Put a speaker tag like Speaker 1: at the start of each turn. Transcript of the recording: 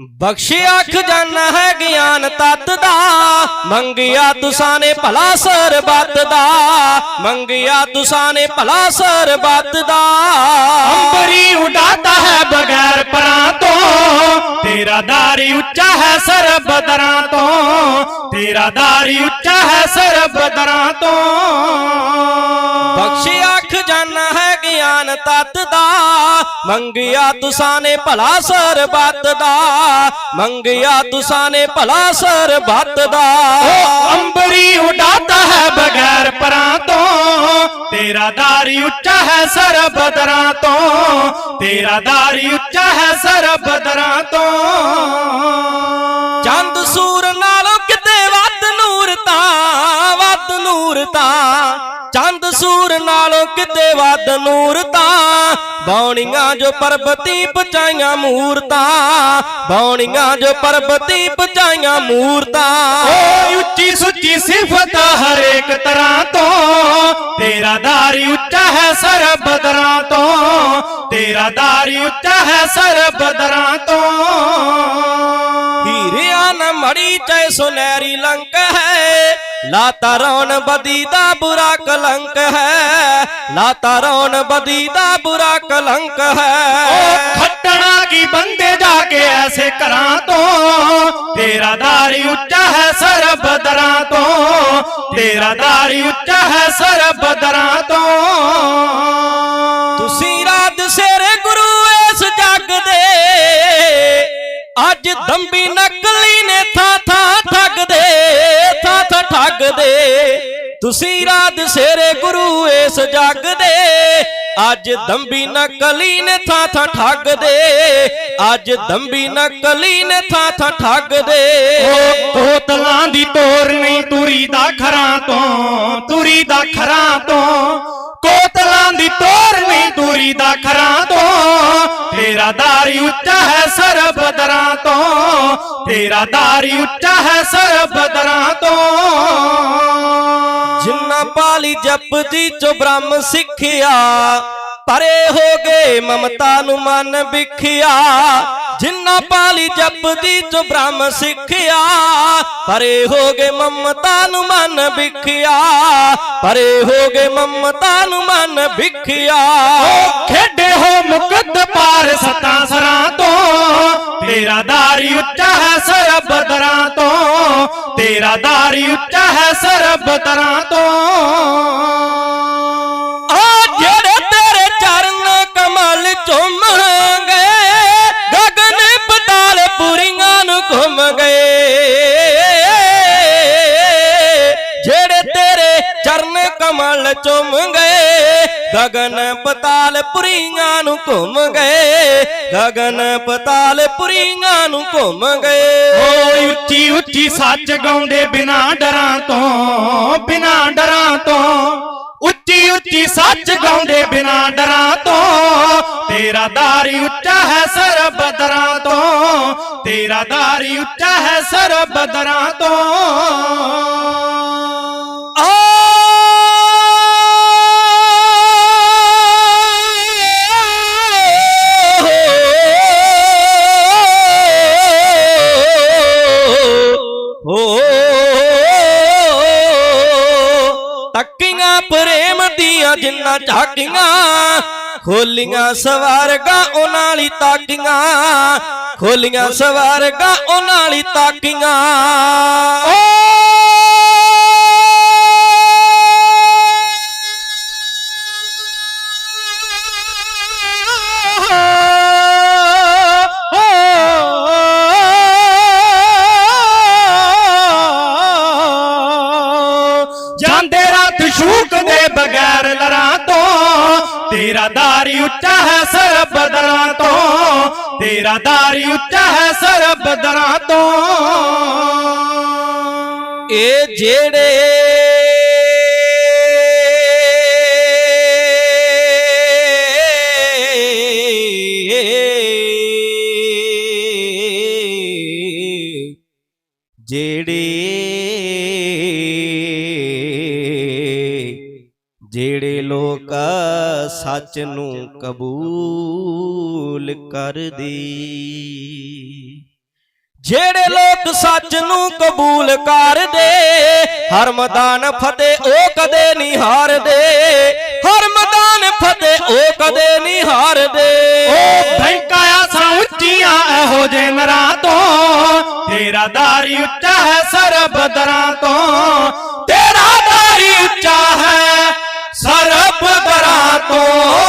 Speaker 1: ਬਖਸ਼ਿਆ ਖਜ਼ਾਨਾ ਹੈ ਗਿਆਨ ਤਤ ਦਾ ਮੰਗਿਆ ਤੁਸਾਂ ਨੇ ਭਲਾ ਸਰਬੱਤ ਦਾ ਮੰਗਿਆ ਤੁਸਾਂ ਨੇ ਭਲਾ ਸਰਬੱਤ ਦਾ
Speaker 2: ਅੰਬਰੀ ਉਡਾਤਾ ਹੈ ਬਗੈਰ ਪਰਾਂ ਤੋਂ ਤੇਰਾ ਦਾਰੀ ਉੱਚਾ ਹੈ ਸਰਬ ਦਰਾਂ ਤੋਂ ਤੇਰਾ ਦਾਰੀ ਉੱਚਾ ਹੈ ਸਰਬ ਦਰਾਂ ਤੋਂ
Speaker 1: ਗਿਆਨ ਤਤ ਦਾ ਮੰਗਿਆ ਤੁਸਾਂ ਨੇ ਭਲਾ ਸਰਬੱਤ ਦਾ ਮੰਗਿਆ ਤੁਸਾਂ ਨੇ ਭਲਾ ਸਰਬੱਤ ਦਾ।
Speaker 2: ਉਹ ਅੰਬਰੀ ਉਡਾਤਾ ਹੈ ਬਗੈਰ ਪਰਾਂ ਤੋਂ ਤੇਰਾ ਦਾਰੀ ਉੱਚਾ ਹੈ ਸਰਬ ਦਰਾਂ ਤੋਂ ਤੇਰਾ ਦਾਰੀ ਉੱਚਾ ਹੈ ਸਰਬ ਦਰਾਂ ਤੋਂ।
Speaker 1: ਚੰਦ ਸੂਰ ਨਾਲੋਂ ਕਿਤੇ ਵੱਧ ਨੂਰ ਤਾਂ ਵੱਧ ਨੂਰ ਤਾਂ ਚੰਦ ਸੂਰ ਨਾਲੋਂ ਕਿਤੇ ਵੱਧ ਨੂਰ ਤਾਂ ਬੌਣੀਆਂ ਜੋ ਪਰਬਤੀ ਪਚਾਈਆਂ ਮੂਰਤਾਂ। ਬੌਣੀਆਂ ਜੋ ਪਰਬਤੀ ਪਚਾਈਆਂ ਮੂਰਤਾਂ।
Speaker 2: ਓਏ ਉੱਚੀ ਸੁੱਚੀ ਸਿਫਤ ਹਰੇਕ ਤਰ੍ਹਾਂ ਤੋਂ। ਤੇਰਾ ਦਾਰੀ ਉੱਚਾ ਹੈ ਸਰਬ ਦਰਾਂ ਤੋਂ। ਤੇਰਾ ਦਾਰੀ ਉੱਚਾ ਹੈ ਸਰਬ ਦਰਾਂ ਤੋਂ।
Speaker 1: ਹੀਰਿਆ ਨ ਮੜੀ ਚੈ ਸੁਨਹਿਰੀ ਲੰਕ ਹੈ। ਲਾਤਾ ਰੌਣ ਬਦੀ ਦਾ ਬੁਰਾ ਕਲੰਕ ਹੈ। ਲਾਤਾ ਰੌਣ ਬਦੀ ਦਾ ਬੁਰਾ ਕਲੰਕ
Speaker 2: ਓ
Speaker 1: ਹੈ
Speaker 2: ਖੱਟਣਾ ਕੀ ਬੰਦੇ ਜਾ ਕੇ ਐਸੇ ਘਰਾਂ ਤੋਂ? ਤੇਰਾ ਦਾਰੀ ਉੱਚਾ ਹੈ ਸਰਬ ਦਰਾਂ ਤੋਂ। ਤੇਰਾ ਦਾਰੀ ਉੱਚਾ ਹੈ ਸਰਬ ਦਰਾਂ ਤੋਂ।
Speaker 1: ਤੁਸੀਂ ਰਾਤ ਸੇਰੇ ਗੁਰੂ ਇਸ ਜੱਗ ਦੇ ਅੱਜ ਦੰਬੀ ਨਕਲੀ ਨੇ ਥਾਂ ਥਾਂ ਥਾਂ ਥਾਂ ਠੱਗਦੇ ਤੁਸੀਂ ਰਾਤ ਸੇਰੇ ਗੁਰੂ ਇਸ ਜੱਗ ਦੇ। ਅੱਜ ਦੰਬੀ ਨਕਲੀ ਨੇ ਥਾਂ ਥਾਂ ਠੱਗਦੇ ਅੱਜ ਦੰਬੀ ਨਕਲੀ ਨੇ ਥਾਂ ਥਾਂ ਠੱਗ
Speaker 2: ਦੇ। ਕੋਤਲਾਂ ਦੀ ਤੋਰ ਨਹੀਂ ਤੁਰੀ ਦਾ ਖਰਾਂ ਤੋਂ, ਤੁਰੀ ਦਾ ਖਰਾਂ ਤੋਂ। ਕੋਤਲਾਂ ਦੀ ਤੋਰ ਨਹੀਂ ਤੁਰੀ ਦਾ ਖਰਾਂ ਤੋਂ। ਤੇਰਾ ਦਾਰੀ ਉੱਚਾ ਹੈ ਤੇਰਾ ਦਾਰੀ ਉੱਚਾ ਹੈ ਸਰਬ ਦਰਾਂ ਤੋਂ।
Speaker 1: ਜਿੰਨਾ ਪਾਲੀ ਜਪਦੀ ਚੋ ਬ੍ਰਹਮ ਸਿੱਖਿਆ, ਪਰੇ ਹੋ ਗਏ ਮਮਤਾ ਨੂੰ ਮਨ ਵਿਖਿਆ। ਜਿੰਨਾ ਪਾਲੀ ਜਪਦੀ ਚੋ ਬ੍ਰਹਮ ਸਿੱਖਿਆ, ਪਰੇ ਹੋ ਗਏ ਮਮਤਾ ਨੂੰ ਮਨ ਵਿਖਿਆ। ਪਰੇ ਹੋ ਗਏ ਮਮਤਾ ਨੂੰ ਮਨ ਵਿਖਿਆ।
Speaker 2: ਮੁਕਤ ਪਾਰ ਸਤਾਂ ਸਰਾਂ ਤੋਂ, ਤੇਰਾ ਦਾਰੀ ਉੱਚਾ ਹੈ ਸਰਬ ਦਰਾਂ ਤੋਂ, ਤੇਰਾ ਦਾਰੀ ਉੱਚਾ ਹੈ ਸਰਬ ਦਰਾਂ ਤੋਂ।
Speaker 1: ਆ ਜਿਹੜੇ ਤੇਰੇ ਚਰਨ ਕਮਲ ਚੁੰਮ ਗਏ ਗਗਨ ਪਤਾਲ ਪੁਰੀਆਂ ਨੂੰ ਘੁੰਮ ਗਏ ਜਿਹੜੇ ਤੇਰੇ ਚਰਨ ਕਮਲ ਚੁੰਮ ਗਏ ਗਗਨ ਪਤਾਲ ਪੁਰੀਆਂ ਨੂੰ ਘੁੰਮ ਗਏ। ਗਗਨ ਪਤਾਲ ਪੁਰੀਆਂ ਨੂੰ ਘੁੰਮ ਗਏ।
Speaker 2: ਓਏ ਉੱਚੀ ਉੱਚੀ ਸੱਚ ਗਾਉਂਦੇ ਬਿਨਾ ਡਰਾਂ ਤੋਂ ਬਿਨਾ ਡਰਾਂ ਤੋਂ। ਉੱਚੀ ਉੱਚੀ ਸੱਚ ਗਾਉਂਦੇ ਬਿਨਾ ਡਰਾਂ ਤੋਂ। ਤੇਰਾ ਦਾਰੀ ਉੱਚਾ ਹੈ ਸਰਬ ਦਰਾਂ ਤੋਂ। ਤੇਰਾ ਦਾਰੀ ਉੱਚਾ ਹੈ ਸਰਬ ਦਰਾਂ ਤੋਂ
Speaker 1: ਤੱਕੀਆਂ ਪ੍ਰੇਮ ਦੀਆਂ ਜਿੰਨਾ ਝਾਕੀਆਂ। ਖੋਲੀਆਂ ਸਵਾਰਗਾ ਉਹਨਾਂ ਲਈ ਤਾਕੀਆਂ ਖੋਲੀਆਂ ਸਵਾਰਗਾ ਉਹਨਾਂ ਲਈ ਤਾਕੀਆਂ।
Speaker 2: ਜਾਂਦੇ ਰਾਤ ਦੇ ਬਗੈਰ ਲਰਾਂ ਤੋਂ, ਤੇਰਾ ਦਾਰੀ ਉੱਚਾ ਹੈ ਸਰਬ ਦਰਾਂ ਤੋਂ, ਤੇਰਾ ਦਾਰੀ ਉੱਚਾ ਹੈ ਸਰਬ ਦਰਾਂ ਤੋਂ।
Speaker 1: ਇਹ ਜਿਹੜੇ ਜਿਹੜੇ ਸੱਚ ਨੂੰ ਕਬੂਲ ਕਰਦੇ। ਜਿਹੜੇ ਲੋਕ ਸੱਚ ਨੂੰ ਕਬੂਲ ਕਰਦੇ, ਹਰ ਮੈਦਾਨ ਫਤਿਹ ਉਹ ਕਦੇ ਨਹੀਂ ਹਾਰਦੇ। ਹਰ ਮੈਦਾਨ ਫਤਿਹ ਉਹ ਕਦੇ ਨਹੀਂ ਹਾਰਦੇ।
Speaker 2: ਓ ਬੈਂਕਾਂ ਆਸਾਂ ਉੱਚੀਆਂ ਇਹੋ ਜੇ ਨਰਾਂ ਤੋਂ, ਤੇਰਾ ਦਾਰੀ ਉੱਚਾ ਹੈ ਸਰਬ ਦਰਾਂ ਤੋਂ। তো